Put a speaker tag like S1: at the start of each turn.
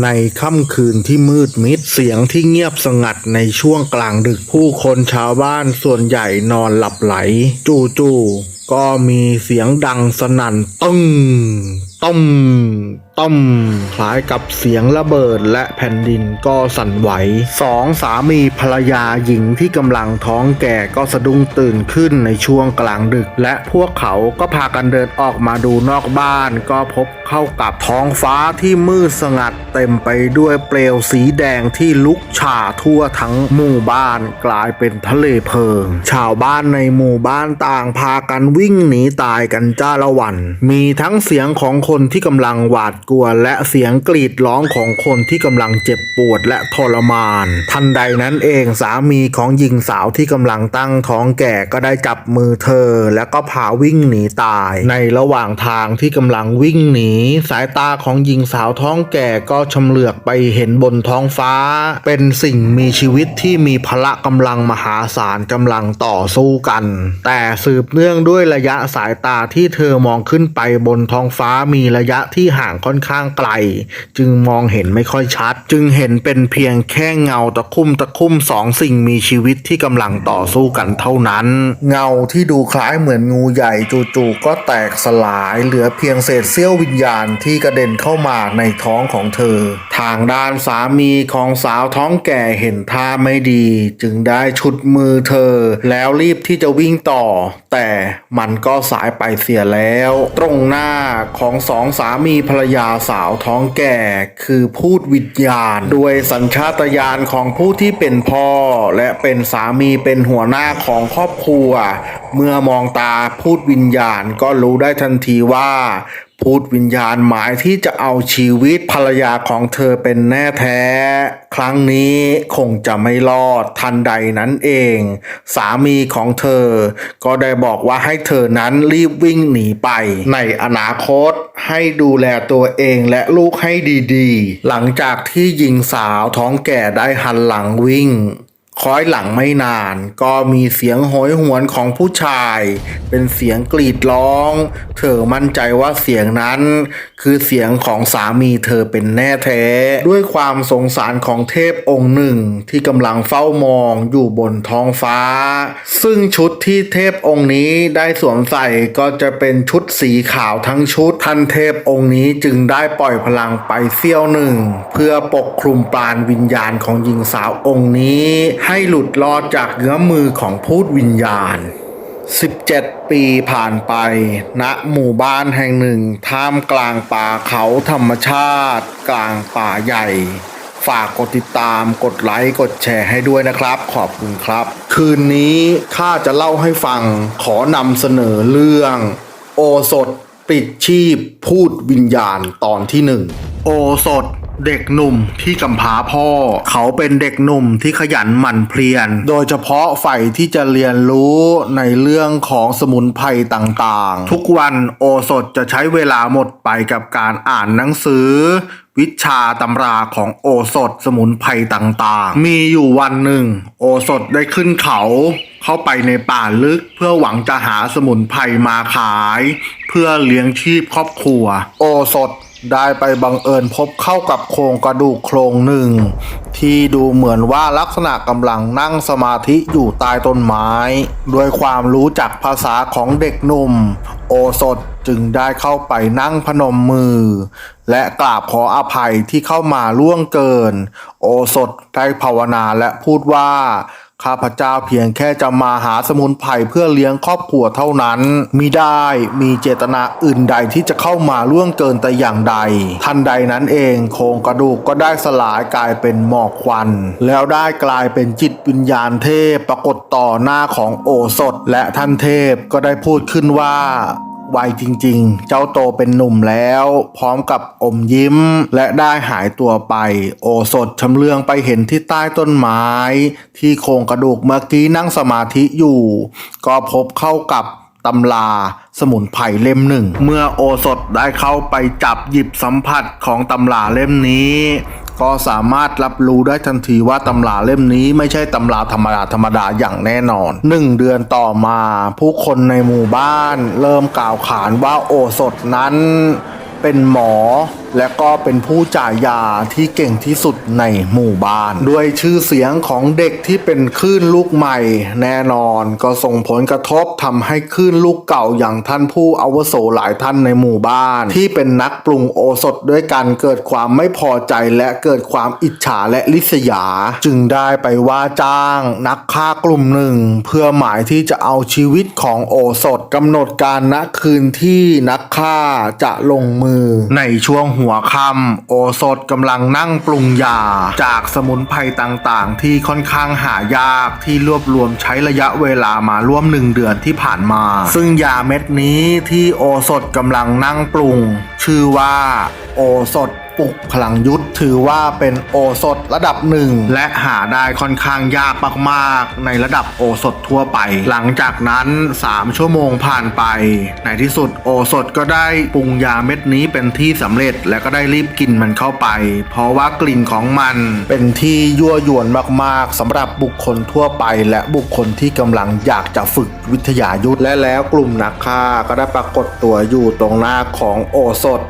S1: ในค่ำคืนที่มืดมิดเสียงที่เงียบสงัดในช่วงกลางดึกผู้คนชาวบ้านส่วนใหญ่นอนหลับไหล จู่ๆก็มีเสียงดังสนั่นตึ้ง ต้มต้มคล้ายกับเสียงระเบิดและแผ่นดินก็สั่นไหวสองสามีภรรยาหญิงที่กำลังท้องแก่ก็สะดุ้งตื่นขึ้นในช่วงกลางดึก และพวกเขาก็พากันเดินออกมาดูนอกบ้าน ก็พบเข้ากับท้องฟ้าที่มืดสงัดเต็มไปด้วยเปลวสีแดงที่ลุกฉ่าทั่วทั้งหมู่บ้านกลายเป็นทะเลเพลิง ชาวบ้านในหมู่บ้านต่างพากันวิ่งหนีตายกันจ้าละวัน มีทั้งเสียงของคนนที่กำลังหวาดกลัว และเสียงกรีดร้องของคนที่กำลังเจ็บปวดและทรมาน ทันใดนั้นเองสามีของหญิงสาวที่กำลังตั้งท้องแก่ก็ได้จับมือเธอ แล้วก็พาวิ่งหนีตาย ในระหว่างทางที่กำลังวิ่งหนี สายตาของหญิงสาวท้องแก่ก็ชำเลือกไปเห็นบนท้องฟ้า เป็นสิ่งมีชีวิตที่มีพละกำลังมหาศาลกำลังต่อสู้กัน แต่สืบเนื่องด้วยระยะสายตาที่เธอมองขึ้นไปบนท้องฟ้ามีีระยะที่ห่างค่อนข้างไกล จึงมองเห็นไม่ค่อยชัด จึงเห็นเป็นเพียงแค่เงาตะคุ่มตะคุ่มสองสิ่งมีชีวิตที่กำลังต่อสู้กันเท่านั้น เงาที่ดูคล้ายเหมือนงูใหญ่จู่ๆก็แตกสลายเหลือเพียงเศษเสี้ยววิญญาณที่กระเด็นเข้ามาในท้องของเธอ ทางด้านสามีของสาวท้องแก่เห็นท่าไม่ดี จึงได้ชุดมือเธอ แล้วรีบที่จะวิ่งต่อ แต่มันก็สายไปเสียแล้ว ตรงหน้าของสองสามีภรรยาสาวท้องแก่ คือพูดวิญญาณด้วยสัญชาตญาณของผู้ที่เป็นพ่อ และเป็นสามีเป็นหัวหน้าของครอบครัว เมื่อมองตาพูดวิญญาณก็รู้ได้ทันทีว่า พูดวิญญาณหมายที่จะเอาชีวิตภรรยาของเธอเป็นแน่แท้ ครั้งนี้คงจะไม่รอดทันใดนั้นเอง สามีของเธอ ก็ได้บอกว่าให้เธอนั้นรีบวิ่งหนีไป ในอนาคตให้ดูแลตัวเองและลูกให้ดีๆ หลังจากที่หญิงสาวท้องแก่ได้หันหลังวิ่ง คอยหลังไม่นานก็มีเสียงโหยหวนของผู้ชาย เป็นเสียงกรีดร้อง เธอมั่นใจว่าเสียงนั้น คือเสียงของสามีเธอเป็นแน่แท้ ด้วยความสงสารของเทพองค์หนึ่งที่กำลังเฝ้ามองอยู่บนท้องฟ้า ซึ่งชุดที่เทพองค์นี้ได้สวมใส่ก็จะเป็นชุดสีขาวทั้งชุด ท่านเทพองค์นี้จึงได้ปล่อยพลังไปเสี้ยวหนึ่ง เพื่อปกคลุมปราณวิญญาณของหญิงสาวองค์นี้ให้หลุดรอดจากเงื้อมือของพูดวิญญาณ 17 ปีผ่านไปณหมู่บ้านแห่งหนึ่งท่ามกลางป่าเขาธรรมชาติ กลางป่าใหญ่ ฝากกดติดตามกดไลค์กดแชร์ให้ด้วยนะครับ ขอบคุณครับ คืนนี้ข้าจะเล่าให้ฟังขอนำเสนอเรื่อง โอสถปิดชีพพูดวิญญาณตอนที่หนึ่งโอสถ เด็กหนุ่มที่กำพร้าพ่อ เขาเป็นเด็กหนุ่มที่ขยันหมั่นเพียร โดยเฉพาะใฝ่ที่จะเรียนรู้ในเรื่องของสมุนไพรต่างๆ ทุกวันโอสถจะใช้เวลาหมดไปกับการอ่านหนังสือ วิชาตำราของโอสถสมุนไพรต่างๆ มีอยู่วันหนึ่ง โอสถได้ขึ้นเขาเข้าไปในป่าลึกเพื่อหวังจะหาสมุนไพรมาขาย เพื่อเลี้ยงชีพครอบครัว โอสถ ได้ไปบังเอิญพบเข้ากับโครงกระดูกโครงหนึ่ง ที่ดูเหมือนว่าลักษณะกำลังนั่งสมาธิอยู่ใต้ต้นไม้ ด้วยความรู้จักภาษาของเด็กหนุ่ม โอสถจึงได้เข้าไปนั่งพนมมือ และกราบขออภัยที่เข้ามาล่วงเกิน โอสถได้ภาวนาและพูดว่า ข้าพเจ้าเพียงแค่จะมาหาสมุนไพรเพื่อเลี้ยงครอบครัวเท่านั้นมิได้มีเจตนาอื่นใดที่จะเข้ามาล่วงเกินแต่อย่างใด ทันใดนั้นเองโครงกระดูกก็ได้สลายกลายเป็นหมอกควัน แล้วได้กลายเป็นจิตวิญญาณเทพปรากฏต่อหน้าของโอสถและท่านเทพก็ได้พูดขึ้นว่า วัยจริงๆ เจ้าโตเป็นหนุ่มแล้ว พร้อมกับอมยิ้ม และได้หายตัวไป โอสถชำเลืองไปเห็นที่ใต้ต้นไม้ ที่โครงกระดูกเมื่อกี้นั่งสมาธิอยู่ ก็พบเข้ากับตำราสมุนไพรเล่มหนึ่ง เมื่อโอสถได้เข้าไปจับหยิบสัมผัสของตำราเล่มนี้ ก็สามารถรับรู้ได้ทันทีว่าตำราเล่มนี้ไม่ใช่ตำราธรรมดาธรรมดาอย่างแน่นอนหนึ่งเดือนต่อมา ผู้คนในหมู่บ้าน เริ่มกล่าวขานว่าโอสถนั้นเป็นหมอ และก็เป็นผู้จ่ายยาที่เก่งที่สุดในหมู่บ้าน ด้วยชื่อเสียงของเด็กที่เป็นคลื่นลูกใหม่ แน่นอนก็ส่งผลกระทบทำให้คลื่นลูกเก่าอย่างท่านผู้อาวุโสหลายท่านในหมู่บ้าน ที่เป็นนักปรุงโอสถด้วยกันเกิดความไม่พอใจและเกิดความอิจฉาและลิษยา จึงได้ไปว่าจ้าง นักฆ่ากลุ่มหนึ่ง เพื่อหมายที่จะเอาชีวิตของโอสถกำหนดการณคืนที่นักฆ่าจะลงมือในช่วงหััวค่ำโอสถกำลังนั่งปรุงยา จากสมุนไพรต่างๆ ที่ค่อนข้างหายากที่รวบรวมใช้ระยะเวลามาร่วมหนึ่งเดือนที่ผ่านมา ซึ่งยาเม็ดนี้ที่โอสถกำลังนั่งปรุง ชื่อว่า โอสถ ปลุกพลังยุทธถือว่าเป็นโอสถระดับหนึ่งและหาได้ค่อนข้างยากมากๆ ในระดับโอสถทั่วไป หลังจากนั้น 3 ชั่วโมงผ่านไป ในที่สุดโอสถก็ได้ปรุงยาเม็ดนี้เป็นที่สำเร็จและก็ได้รีบกินมันเข้าไป เพราะว่ากลิ่นของมันเป็นที่ยั่วยวนมากๆสำหรับบุคคลทั่วไป และบุคคลที่กำลังอยากจะฝึกวิทยายุทธและแล้วกลุ่มนักฆ่าก็ได้ปรากฏตัวอยู่ตรงหน้าของโอสถ